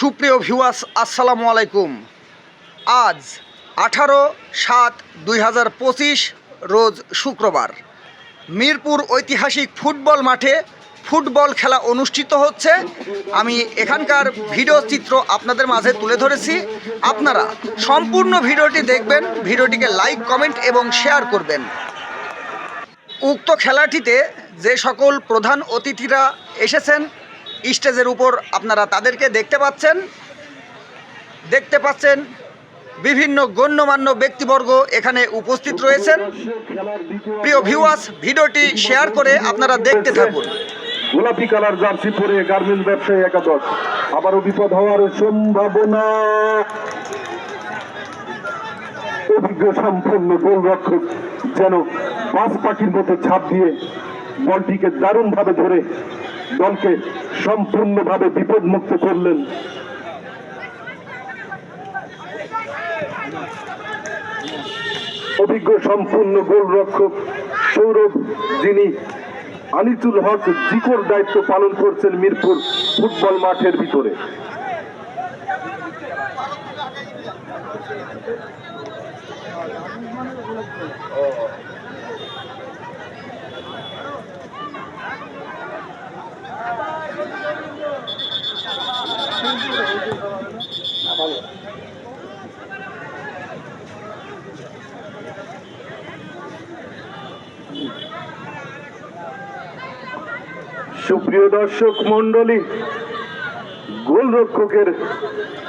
সুপ্রিয় ভিউয়ার্স, আসসালামু আলাইকুম। আজ আঠারো সাত দুই হাজার পঁচিশ রোজ শুক্রবার। মিরপুর ঐতিহাসিক ফুটবল মাঠে ফুটবল খেলা অনুষ্ঠিত হচ্ছে। আমি এখানকার ভিডিও চিত্র আপনাদের মাঝে তুলে ধরেছি। আপনারা সম্পূর্ণ ভিডিওটি দেখবেন, ভিডিওটিকে লাইক, কমেন্ট এবং শেয়ার করবেন। উক্ত খেলাটিতে যে সকল প্রধান অতিথিরা এসেছেন স্টেজের উপর আপনারা তাদেরকে দেখতে পাচ্ছেন। দেখতে পাচ্ছেন বিভিন্ন গণ্যমান্য ব্যক্তিবর্গ এখানে উপস্থিত রয়েছেন। প্রিয় ভিউয়ার্স ভিডিওটি শেয়ার করে আপনারা দেখতে থাকুন। গোলাপি কালার জার্সি পরে গার্মেন্ট ব্যবসায়ী একাদশ। আবারও বিপদ হওয়ার সম্ভাবনা। অভিজ্ঞ সম্পন্ন গোলরক্ষক যেন বাস পাখির মতো ছাপ দিয়ে বলটিকে দারুণভাবে ধরে দলকে সম্পূর্ণভাবে বিপদমুক্ত করলেন। অভিজ্ঞ, সম্পূর্ণ গোলরক্ষক সৌরভ, যিনি আনিসুল হক জিকোর দায়িত্ব পালন করছেন মিরপুর ফুটবল মাঠের ভিতরে। সুপ্রিয় দর্শক মন্ডলী গোলরক্ষকের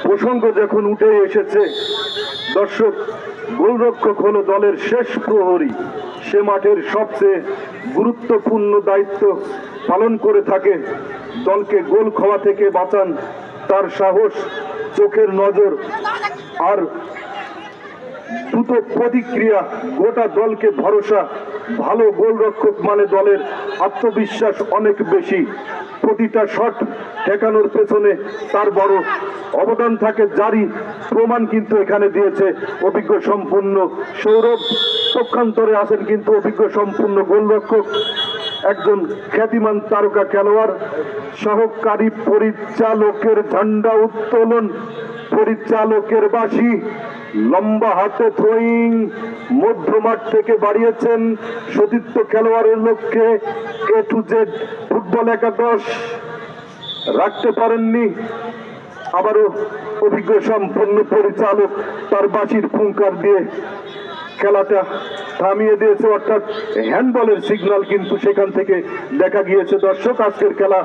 প্রসঙ্গ যখন উঠে এসেছে, দর্শক, গোলরক্ষক হলো দলের শেষ প্রহরী। সে মাঠের সবচেয়ে গুরুত্বপূর্ণ দায়িত্ব পালন করে থাকে। দলকে গোল খাওয়া থেকে বাঁচান তার সাহস, চোখের নজর আর দ্রুত প্রতিক্রিয়া, গোটা দলকে ভরসা ভালো গোলরক্ষক মানে দলের আত্মবিশ্বাস অনেক বেশি। প্রতিটা শট ঠেকানোর পেছনে তার বড় অবদান থাকে জারি প্রমাণ কিন্তু এখানে দিয়েছে অভিজ্ঞ সম্পূর্ণ সৌরভ। পক্ষান্তরে আছেন কিন্তু অভিজ্ঞ সম্পূর্ণ গোলরক্ষক, একজন খ্যাতিমান তারকা খেলোয়াড়, সহকারী পরিচালকের ঝান্ডা উত্তোলন পরিচালকের বাসী লম্বা হাতে থ্রোয়িং মধ্যমাঠ থেকে বাড়িয়েছেন সতীর্থ খেলোয়াড়ের লক্ষ্যে এ টু জেড ফুটবল একাদশ। রাখতে পারেননি। আবারও অভিজ্ঞ সম্পন্ন পরিচালক তার বাসির ফুঙ্কার দিয়ে খেলাটা থামিয়ে দিয়েছে, অর্থাৎ হ্যান্ডবলের সিগন্যাল কিন্তু সেখান থেকে দেখা গিয়েছে। দর্শক, আজকের খেলা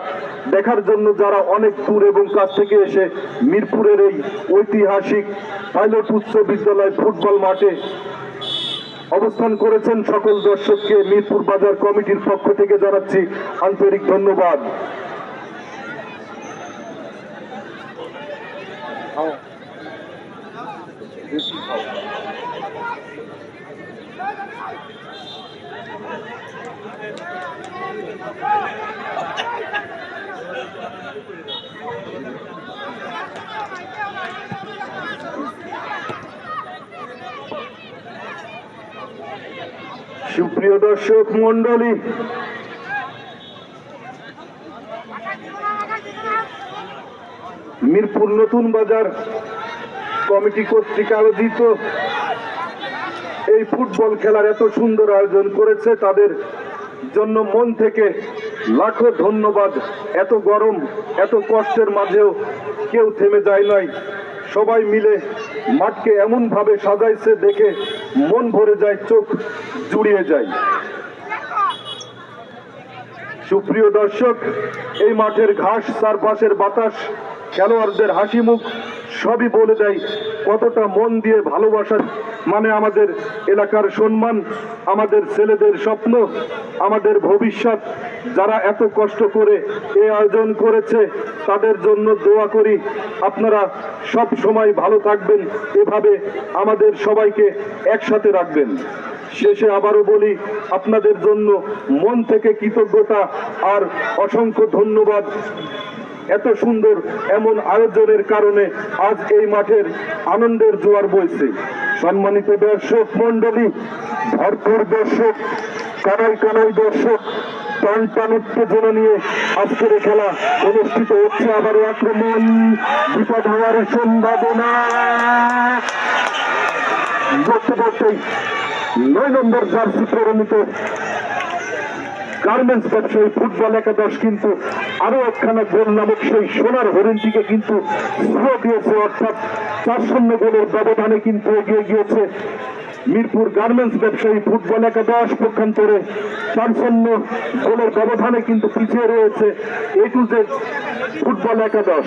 দেখার জন্য যারা অনেক দূর এবং কাছ থেকে এসে মিরপুরের এই ঐতিহাসিক পাইলট উচ্চ বিদ্যালয় ফুটবল মাঠে অবস্থান করেছেন সকল দর্শককে মিরপুর বাজার কমিটির পক্ষ থেকে জানাচ্ছি আন্তরিক ধন্যবাদ। সুপ্রিয় দর্শক মন্ডলী মিরপুর নতুন বাজার কমিটি কর্তৃক আয়োজিত এই ফুটবল খেলার এত সুন্দর আয়োজন করেছে, তাদের জন্য মন থেকে লাখো ধন্যবাদ। এত গরম, এত কষ্টের মাঝেও কেউ থেমে যায় নাই। সবাই মিলে মাঠকে এমনভাবে সাজাইছে দেখে মন ভরে যায় চোখ জুড়িয়ে যায়। সুপ্রিয় দর্শক, এই মাঠের ঘাস, চারপাশের বাতাস, খেলোয়াড়দের হাসি মুখ সবই বলে দেয় কতটা মন দিয়ে ভালোবাসা। মানে আমাদের এলাকার সম্মান, আমাদের ছেলেদের স্বপ্ন, আমাদের ভবিষ্যৎ। যারা এত কষ্ট করে এ আয়োজন করেছে, তাদের জন্য দোয়া করি। আপনারা সব সময় ভালো থাকবেন। এভাবে আমাদের সবাইকে একসাথে রাখবেন। শেষে আবারও বলি, আপনাদের জন্য মন থেকে কৃতজ্ঞতা আর অসংখ্য ধন্যবাদ। এত সুন্দর এমন আয়োজনের কারণে আজ এই মাঠের আনন্দের জোয়ার বইছে। সম্মানিত দর্শক মন্ডলী ভরপুর দর্শক, কানাই কানাই দর্শক, টনটন উত্তেজনা নিয়ে আজকের খেলা অনুষ্ঠিত হচ্ছে আবারও আক্রমণ। বিপদ হওয়ার সম্ভাবনা। করতে নয় নম্বর জার্সি প্রণীত গার্মেন্টস ব্যবসায়ী ফুটবল একাদশ কিন্তু আরও একখানা গোল নামক সেই সোনার হরিণটিকে কিন্তু দিয়েছে, অর্থাৎ চার শূন্য গোলের ব্যবধানে কিন্তু এগিয়ে গিয়েছে মিরপুর গার্মেন্টস ব্যবসায়ী ফুটবল একাদশ। পক্ষান্তরে চার শূন্য গোলের ব্যবধানে কিন্তু পিছিয়ে রয়েছে এ টু জেড ফুটবল একাদশ।